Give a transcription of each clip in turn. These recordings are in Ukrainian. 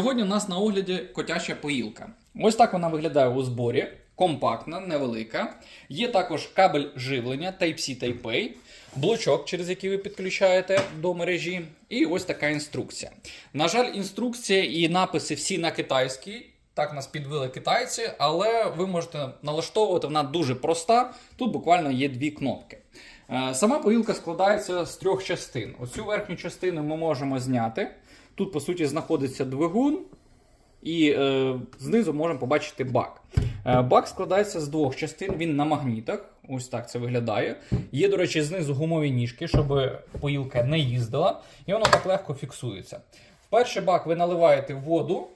Сьогодні у нас на огляді котяча поїлка. Ось так вона виглядає у зборі. Компактна, невелика. Є також кабель живлення Type-C Type-A, блочок, через який ви підключаєте до мережі, і ось така інструкція. На жаль, інструкція і написи всі на китайській. Так нас підвели китайці, але ви можете налаштовувати, вона дуже проста. Тут буквально є дві кнопки. Е, Сама поїлка складається з трьох частин. Оцю верхню частину ми можемо зняти. Тут, по суті, знаходиться двигун, і е, знизу можемо побачити бак. Е, бак складається з двох частин, він на магнітах. Ось так це виглядає. Є, до речі, знизу гумові ніжки, щоб поїлка не їздила, і воно так легко фіксується. Перший бак ви наливаєте воду,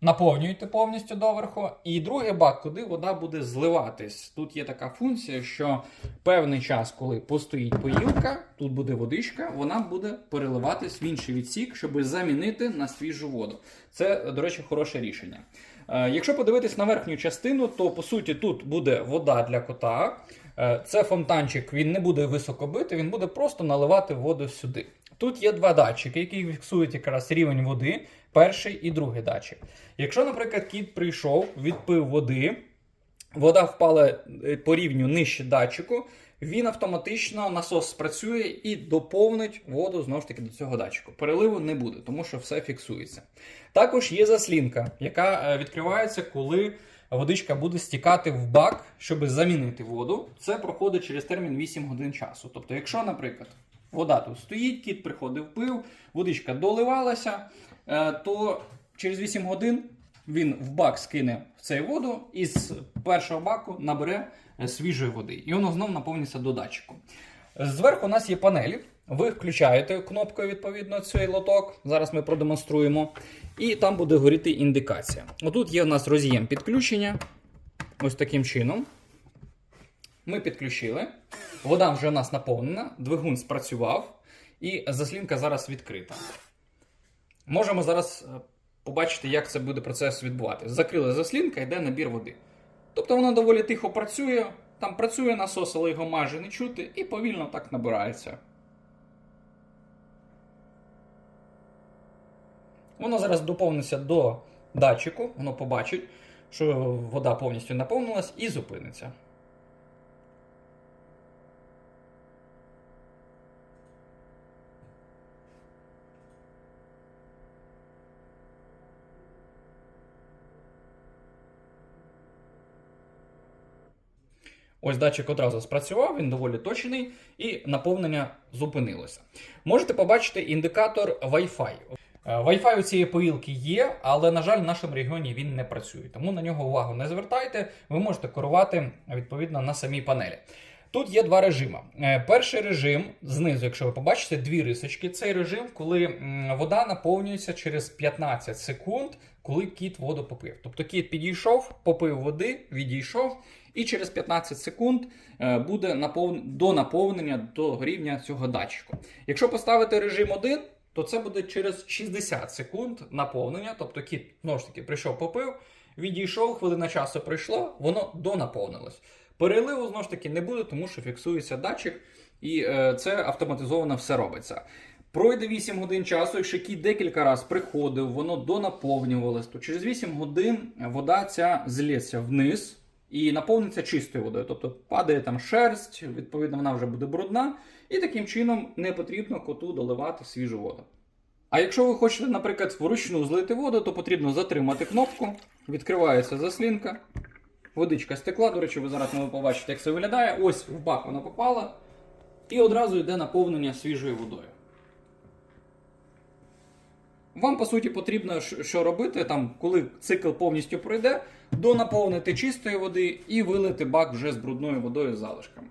наповнюєте повністю доверху, і другий бак, куди вода буде зливатись. Тут є така функція, що певний час, коли постоїть поїлка, тут буде водичка, вона буде переливатись в інший відсік, щоб замінити на свіжу воду. Це, до речі, хороше рішення. Е, Якщо подивитись на верхню частину, то по суті тут буде вода для кота. Е, Це фонтанчик, він не буде високо бити, він буде просто наливати воду сюди. Тут є два датчики, які фіксують якраз рівень води, перший і другий датчик. Якщо, наприклад, кіт прийшов, відпив води, вода впала е, по рівню нижче датчику, він автоматично насос спрацює і доповнить воду знову ж таки до цього датчику. Переливу не буде, тому що все фіксується. Також є заслінка, яка е, відкривається, коли водичка буде стікати в бак, щоб замінити воду. Це проходить через термін 8 годин часу. Тобто, якщо, наприклад, вода тут стоїть, кіт приходив, пив, водичка доливалася, е, то через 8 годин він в бак скине в цей воду і з першого баку набере е, свіжої води. І воно знов наповниться до датчику. Зверху у нас є панелі. Ви включаєте кнопкою відповідно цей лоток. Зараз ми продемонструємо. І там буде горіти індикація. Отут є у нас роз'єм підключення. Ось таким чином. Ми підключили. Вода вже у нас наповнена, двигун спрацював, і заслінка зараз відкрита. Можемо зараз е, побачити, як це буде процес відбуватися. Закрили заслінка, йде набір води. Тобто вона доволі тихо працює, там працює насос, але його майже не чути, і повільно так набирається. Воно зараз доповниться до датчику, воно побачить, що вода повністю наповнилась і зупиниться. Ось датчик одразу спрацював, він доволі точний, і наповнення зупинилося. Можете побачити індикатор Wi-Fi. Е, Wi-Fi у цієї поїлки є, але, на жаль, в нашому регіоні він не працює. Тому на нього увагу не звертайте, ви можете керувати відповідно на самій панелі. Тут є два режими. Е, Перший режим знизу, якщо ви побачите, дві рисочки. Цей режим, коли вода наповнюється через 15 секунд, коли кіт воду попив. Тобто кіт підійшов, попив води, відійшов, і через 15 секунд е, буде напов... до наповнення до рівня цього датчику. Якщо поставити режим 1, то це буде через 60 секунд наповнення. Тобто кіт знову ж таки прийшов, попив, відійшов, хвилина часу пройшло, воно донаповнилось. Переливу знову ж таки не буде, тому що фіксується датчик, і е, це автоматизовано все робиться. Пройде 8 годин часу, якщо кіт декілька разів приходив, воно донаповнювалось, то через 8 годин вода ця злється вниз і наповниться чистою водою. Тобто падає там шерсть, відповідно, вона вже буде брудна, і таким чином не потрібно коту доливати свіжу воду. А якщо ви хочете, наприклад, вручну злити воду, то потрібно затримати кнопку, відкривається заслінка, водичка стекла. До речі, ви зараз не побачите, як це виглядає. Ось в бак вона попала, і одразу йде наповнення свіжою водою. Вам, по суті, потрібно що робити, там, коли цикл повністю пройде, донаповнити чистої води і вилити бак вже з брудною водою з залишками.